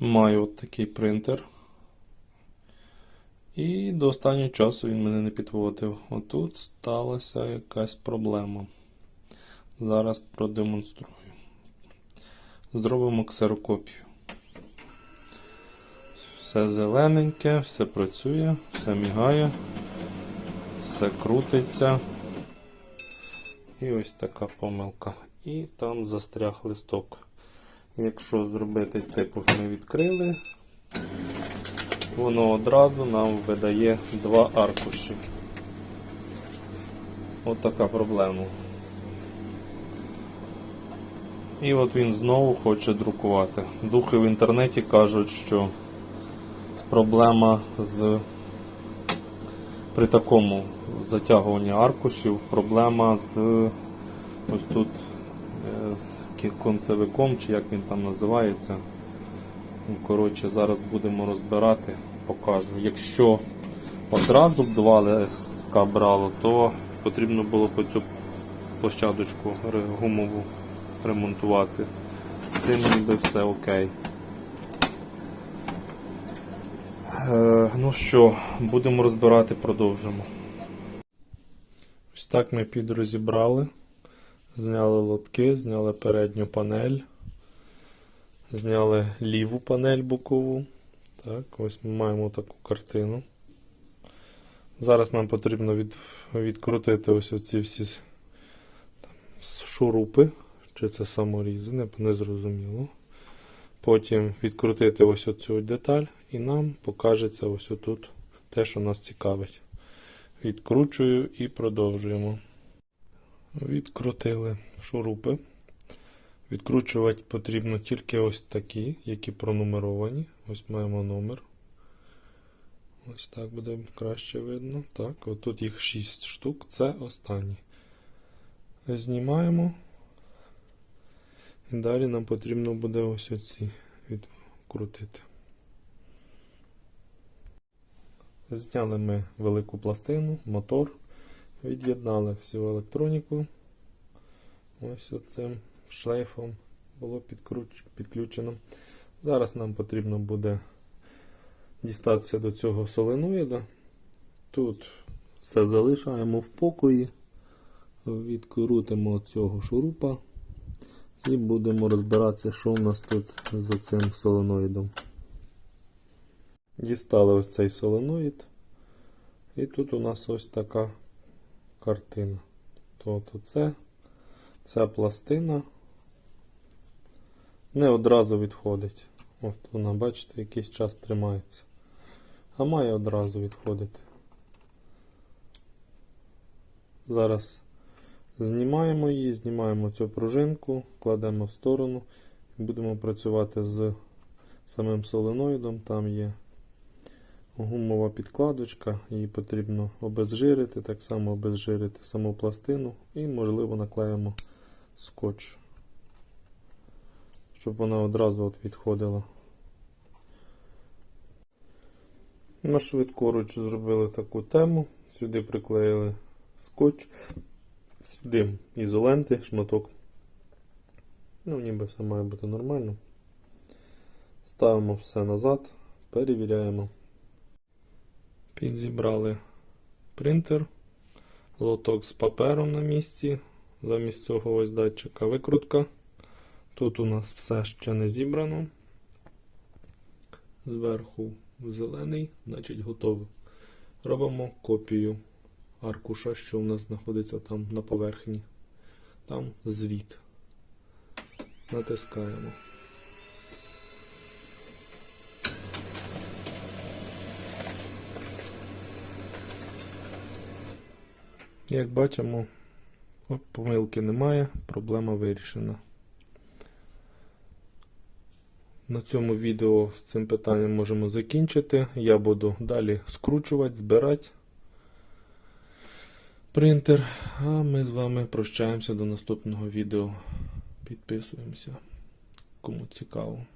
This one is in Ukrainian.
Маю от такий принтер. І до останнього часу він мене не підводив. Отут сталася якась проблема. Зараз продемонструю. Зробимо ксерокопію. Все зелененьке, все працює, все мігає, все крутиться. І ось така помилка. І там застряг листок. Якщо зробити типу ми відкрили, воно одразу нам видає два аркуші. От така проблема. І от він знову хоче друкувати. Духи в інтернеті кажуть, що проблема з при такому затягуванні аркушів, проблема з ось тут з концевиком, чи як він там називається. Ну, Коротше, зараз будемо розбирати, покажу. Якщо одразу б два листка брало, то потрібно було б цю площадочку гумову ремонтувати. З цим ніби все окей. Е, ну що, будемо розбирати, продовжимо. Ось так ми підрозібрали. Зняли лотки, зняли передню панель, зняли ліву панель бокову. Так, ось ми маємо таку картину. Зараз нам потрібно від, відкрутити ось оці всі там, шурупи, чи це саморізи, не, не зрозуміло. Потім відкрутити ось оцю деталь, і нам покажеться ось отут те, що нас цікавить. Відкручую і продовжуємо. Відкрутили шурупи. Відкручувати потрібно тільки ось такі, які пронумеровані. Ось маємо номер. Ось так буде краще видно. Так, отут їх 6 штук, це останні. Знімаємо. І далі нам потрібно буде ось оці відкрутити. Зняли ми велику пластину, мотор, від'єднали всю електроніку. Ось оцим шлейфом було підключено. Зараз нам потрібно буде дістатися до цього соленоїда. Тут все залишаємо в покої, відкрутимо цього шурупа і будемо розбиратися, що у нас тут за цим соленоїдом. Дістали ось цей соленоїд. І тут у нас ось така картина. Тобто це, ця пластина не одразу відходить. От вона, бачите, якийсь час тримається. А має одразу відходити. Зараз знімаємо її, знімаємо цю пружинку, кладемо в сторону і будемо працювати з самим соленоїдом. Там є гумова підкладочка, її потрібно обезжирити, так само обезжирити саму пластину і, можливо, наклеїмо скотч, щоб вона одразу от відходила. На швидкоруч зробили таку тему, сюди приклеїли скотч, сюди ізоленти, шматок. Ну, ніби все має бути нормально. Ставимо все назад, перевіряємо. Підзібрали принтер, лоток з папером на місці. Замість цього ось датчика викрутка. Тут у нас все ще не зібрано. Зверху зелений, значить готово. Робимо копію аркуша, що у нас знаходиться там на поверхні. Там звіт. Натискаємо. Як бачимо, помилки немає, проблема вирішена. На цьому відео з цим питанням можемо закінчити. Я буду далі скручувати, збирати принтер. А ми з вами прощаємося до наступного відео. Підписуємося, кому цікаво.